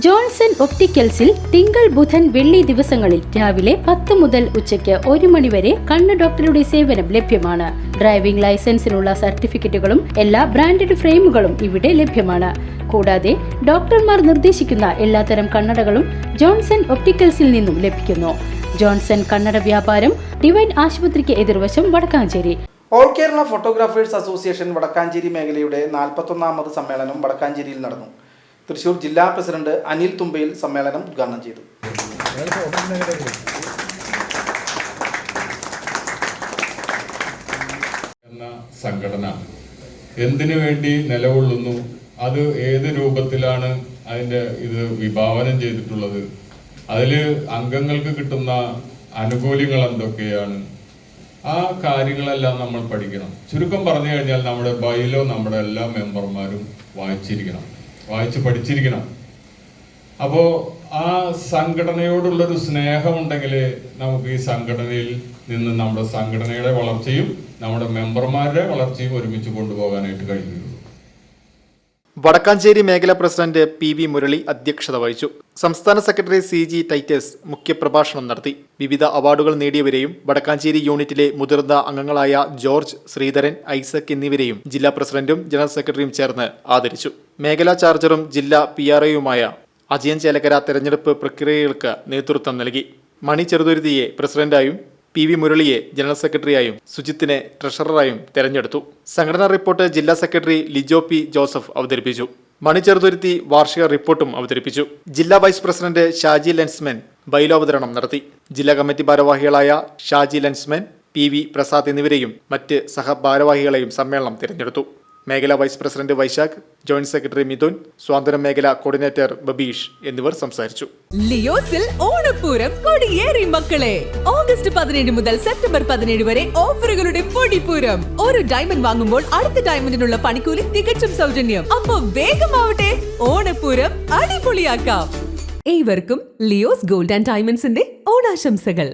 Johnson ഒപ്റ്റിക്കൽസിൽ തിങ്കൾ ബുധൻ വെള്ളി ദിവസങ്ങളിൽ രാവിലെ പത്ത് മുതൽ ഉച്ചയ്ക്ക് ഒരു മണിവരെ കണ്ണ് ഡോക്ടറുടെ സേവനം ലഭ്യമാണ്. ഡ്രൈവിംഗ് ലൈസൻസിനുള്ള സർട്ടിഫിക്കറ്റുകളും എല്ലാ ബ്രാൻഡഡ് ഫ്രെയിമുകളും ഇവിടെ ലഭ്യമാണ്. കൂടാതെ ഡോക്ടർമാർ നിർദ്ദേശിക്കുന്ന എല്ലാത്തരം കണ്ണടകളും ജോൺസൺ ഒപ്റ്റിക്കൽസിൽ നിന്നും ലഭിക്കുന്നു. ജോൺസൺ കണ്ണട വ്യാപാരം ഡിവൈൻ ആശുപത്രിക്ക് എതിർവശം Vadakkanchery. All Kerala photographers association Vadakkanchery മേഖലയുടെ നാൽപ്പത്തൊന്നാമത് സമ്മേളനം വടക്കാഞ്ചേരിയിൽ നടന്നു. തൃശൂർ ജില്ലാ പ്രസിഡന്റ് അനിൽ തുമ്പയിൽ സമ്മേളനം ഉദ്ഘാടനം ചെയ്തു. എന്ന സംഘടന എന്തിനു വേണ്ടി നിലകൊള്ളുന്നു? അത് ഏത് രൂപത്തിലാണ് അതിന്റെ ഇത് വിഭാവനം ചെയ്തിട്ടുള്ളത്? അതിൽ അംഗങ്ങൾക്ക് കിട്ടുന്ന അനുകൂല്യങ്ങൾ എന്തൊക്കെയാണ്? ആ കാര്യങ്ങളെല്ലാം നമ്മൾ പഠിക്കണം. ചുരുക്കം പറഞ്ഞു കഴിഞ്ഞാൽ നമ്മുടെ ബൈലോ നമ്മുടെ എല്ലാ മെമ്പർമാരും വായിച്ചിരിക്കണം. വായിച്ച് പഠിച്ചിരിക്കണം. അപ്പോൾ ആ സംഘടനയോടുള്ളൊരു സ്നേഹമുണ്ടെങ്കിൽ നമുക്ക് ഈ സംഘടനയിൽ നിന്ന് നമ്മുടെ സംഘടനയുടെ വളർച്ചയും നമ്മുടെ മെമ്പർമാരുടെ വളർച്ചയും ഒരുമിച്ച് കൊണ്ടുപോകാനായിട്ട് കഴിയുകയുള്ളൂ വടക്കാഞ്ചേരി മേഖലാ പ്രസിഡന്റ് പി വി മുരളി അധ്യക്ഷത വഹിച്ചു. സംസ്ഥാന സെക്രട്ടറി സി ജി ടൈറ്റസ് മുഖ്യപ്രഭാഷണം നടത്തി. വിവിധ അവാർഡുകൾ നേടിയവരെയും വടക്കാഞ്ചേരി യൂണിറ്റിലെ മുതിർന്ന അംഗങ്ങളായ ജോർജ് ശ്രീധരൻ ഐസക് എന്നിവരെയും ജില്ലാ പ്രസിഡന്റും ജനറൽ സെക്രട്ടറിയും ചേർന്ന് ആദരിച്ചു. മേഖലാ ചാർജറും ജില്ലാ പി ആർ ഒയുമായ അജയൻ ചേലക്കര തെരഞ്ഞെടുപ്പ് പ്രക്രിയകൾക്ക് നേതൃത്വം നൽകി. മണി ചെറുതുരുത്തിയെ പ്രസിഡന്റായും പി വി മുരളിയെ ജനറൽ സെക്രട്ടറിയായും സുജിത്തിനെ ട്രഷററായും തെരഞ്ഞെടുത്തു. സംഘടനാ റിപ്പോർട്ട് ജില്ലാ സെക്രട്ടറി ലിജോ പി ജോസഫ് അവതരിപ്പിച്ചു. മണി ചെറുതുരുത്തി വാർഷിക റിപ്പോർട്ടും അവതരിപ്പിച്ചു. ജില്ലാ വൈസ് പ്രസിഡന്റ് ഷാജി ലെൻസ്മെൻ ബൈലോവതരണം നടത്തി. ജില്ലാ കമ്മിറ്റി ഭാരവാഹികളായ Shaji lensmen P V Prasad എന്നിവരെയും മറ്റ് സഹഭാരവാഹികളെയും സമ്മേളനം തിരഞ്ഞെടുത്തു. മേഖലാ vice president Vaisakh joint secretary Mithun സ്വാതന്ത്ര്യ മേഖല കോർഡിനേറ്റർ ബബീഷ് എന്നിവർ സംസാരിച്ചു. ലിയോസിൽ ഓണപ്പൂരം കൊടിയേറി മക്കളെ. ഓഗസ്റ്റ് പതിനേഴ് മുതൽ സെപ്റ്റംബർ പതിനേഴ് വരെ ഓഫറുകളുടെ പൊടിപ്പൂരം. ഒരു ഡയമണ്ട് വാങ്ങുമ്പോൾ അടുത്ത ഡയമണ്ടിനുള്ള പണിക്കൂലി തികച്ചും സൗജന്യം. അപ്പൊ വേഗമാവട്ടെ ഓണപ്പൂരം അടിപൊളിയാക്കാം. ഏവർക്കും ലിയോസ് ഗോൾഡ് ആൻഡ് ഡയമണ്ട്സിന്റെ ഓണാശംസകൾ.